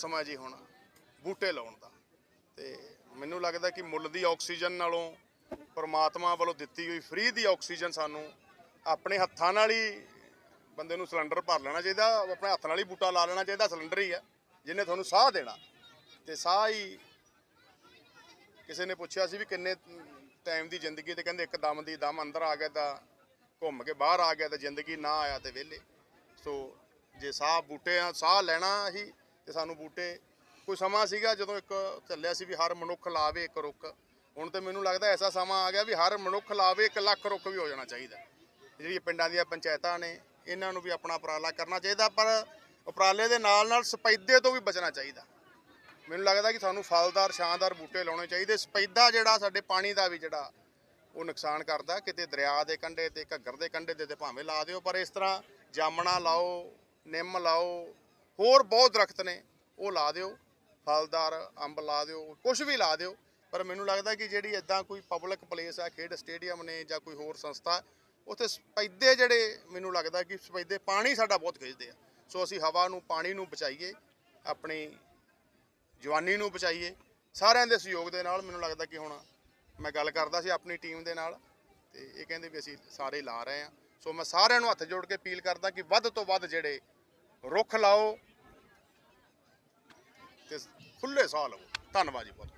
ਮੌਸਮ ਹੈ ਜੀ ਹੁਣ ਬੂਟੇ ਲਾਉਣ ਦਾ। ਤੇ ਮੈਨੂੰ ਲੱਗਦਾ ਕਿ ਮੁੱਲ ਦੀ ਆਕਸੀਜਨ ਨਾਲੋਂ ਪਰਮਾਤਮਾ ਵੱਲੋਂ ਦਿੱਤੀ ਹੋਈ ਫ੍ਰੀ ਦੀ ਆਕਸੀਜਨ ਸਾਨੂੰ ਆਪਣੇ ਹੱਥਾਂ ਨਾਲ ਹੀ ਬੰਦੇ ਨੂੰ ਸਿਲੰਡਰ ਭਰ ਲੈਣਾ ਚਾਹੀਦਾ, ਆਪਣੇ ਹੱਥ ਨਾਲ ਹੀ ਬੂਟਾ ਲਾ ਲੈਣਾ ਚਾਹੀਦਾ, ਸਿਲੰਡਰ ਹੀ ਆ, ਜਿਹਨੇ ਤੁਹਾਨੂੰ ਸਾਹ ਦੇਣਾ। ਤੇ ਸਾਹ ਹੀ ਕਿਸੇ ਨੇ ਪੁੱਛਿਆ ਸੀ ਵੀ ਕਿੰਨੇ ਟਾਈਮ ਦੀ ਜ਼ਿੰਦਗੀ ਤੇ ਕਹਿੰਦੇ ਇੱਕ ਦਮ ਦੀ ਦਮ ਅੰਦਰ ਆ ਗਿਆ ਤਾਂ ਘੁੰਮ ਕੇ ਬਾਹਰ ਆ ਗਿਆ ਤਾਂ ਜ਼ਿੰਦਗੀ ਨਾ ਆਇਆ ਤੇ ਵਿਹਲੇ। ਸੋ ਜੇ ਸਾਹ ਬੂਟੇ ਆ, ਸਾਹ ਲੈਣਾ ਹੀ ਤੇ ਸਾਨੂੰ ਬੂਟੇ, ਕੋਈ ਸਮਾਂ ਸੀਗਾ ਜਦੋਂ ਇੱਕ ਚੱਲਿਆ ਸੀ ਵੀ ਹਰ ਮਨੁੱਖ ਲਾਵੇ ਇੱਕ ਰੁੱਖ, ਹੁਣ ਤੇ ਮੈਨੂੰ ਲੱਗਦਾ ਐਸਾ ਸਮਾਂ ਆ ਗਿਆ ਵੀ ਹਰ ਮਨੁੱਖ ਲਾਵੇ, ਇੱਕ ਲੱਖ ਰੁੱਖ ਵੀ ਹੋ ਜਾਣਾ ਚਾਹੀਦਾ। ਜਿਹੜੀ ਪਿੰਡਾਂ ਦੀਆਂ ਪੰਚਾਇਤਾਂ ਨੇ, ਇਹਨਾਂ ਨੂੰ ਵੀ ਆਪਣਾ ਉਪਰਾਲਾ ਕਰਨਾ ਚਾਹੀਦਾ, ਪਰ ਉਪਰਾਲੇ ਦੇ ਨਾਲ ਨਾਲ ਸਪੈਦੇ ਤੋਂ ਵੀ ਬਚਣਾ ਚਾਹੀਦਾ। ਮੈਨੂੰ ਲੱਗਦਾ ਕਿ ਸਾਨੂੰ ਫਲਦਾਰ, ਸ਼ਾਨਦਾਰ ਬੂਟੇ ਲਾਉਣੇ ਚਾਹੀਦੇ। ਸਪੈਦਾ ਜਿਹੜਾ ਸਾਡੇ ਪਾਣੀ ਦਾ ਵੀ ਜਿਹੜਾ, ਉਹ ਨੁਕਸਾਨ ਕਰਦਾ। ਕਿਤੇ ਦਰਿਆ ਦੇ ਕੰਢੇ ਤੇ, ਘੱਗਰ ਦੇ ਕੰਢੇ ਤੇ ਤੇ ਭਾਵੇਂ ਲਾ ਦਿਓ, ਪਰ ਇਸ ਤਰ੍ਹਾਂ ਜਾਮਣਾ ਲਾਓ, ਨਿੰਮ ਲਾਓ ਹੋਰ ਬਹੁਤ ਦਰਖਤ ਨੇ, ਉਹ ਲਾ ਦਿਓ, ਫਲਦਾਰ, ਅੰਬ ਲਾ ਦਿਓ ਕੁਝ ਵੀ ਲਾ ਦਿਓ, ਪਰ ਮੈਨੂੰ ਲੱਗਦਾ ਕਿ ਜਿਹੜੀ ਇਦਾਂ ਕੋਈ ਪਬਲਿਕ ਪਲੇਸ ਆ, ਖੇਡ ਸਟੇਡੀਅਮ ਨੇ ਜਾਂ ਕੋਈ ਹੋਰ ਸੰਸਥਾ, ਉੱਥੇ ਸਪੈਦੇ ਜਿਹੜੇ ਮੈਨੂੰ ਲੱਗਦਾ ਕਿ ਸਪੈਦੇ ਪਾਣੀ ਸਾਡਾ ਬਹੁਤ ਖਿੱਚਦੇ ਆ। ਸੋ ਅਸੀਂ ਹਵਾ ਨੂੰ, ਪਾਣੀ ਨੂੰ ਬਚਾਈਏ, ਆਪਣੀ ਜਵਾਨੀ ਨੂੰ ਬਚਾਈਏ, ਸਾਰਿਆਂ ਦੇ ਸਹਿਯੋਗ ਦੇ ਨਾਲ ਮੈਨੂੰ ਲੱਗਦਾ ਕਿ ਹੁਣ ਮੈਂ ਗੱਲ ਕਰਦਾ ਸੀ ਆਪਣੀ ਟੀਮ ਦੇ ਨਾਲ, ਤੇ ਇਹ ਕਹਿੰਦੇ ਵੀ ਅਸੀਂ ਸਾਰੇ ਲਾ ਰਹੇ ਹਾਂ ਸੋ ਮੈਂ ਸਾਰਿਆਂ ਨੂੰ ਹੱਥ ਜੋੜ ਕੇ ਅਪੀਲ ਕਰਦਾ ਕਿ ਵੱਧ ਤੋਂ ਵੱਧ ਜਿਹੜੇ ਰੁੱਖ ਲਾਓ ਤੇ ਖੁੱਲੇ ਸਾਹ ਲਵੋ। ਧੰਨਵਾਦ ਜੀ ਬਹੁਤ।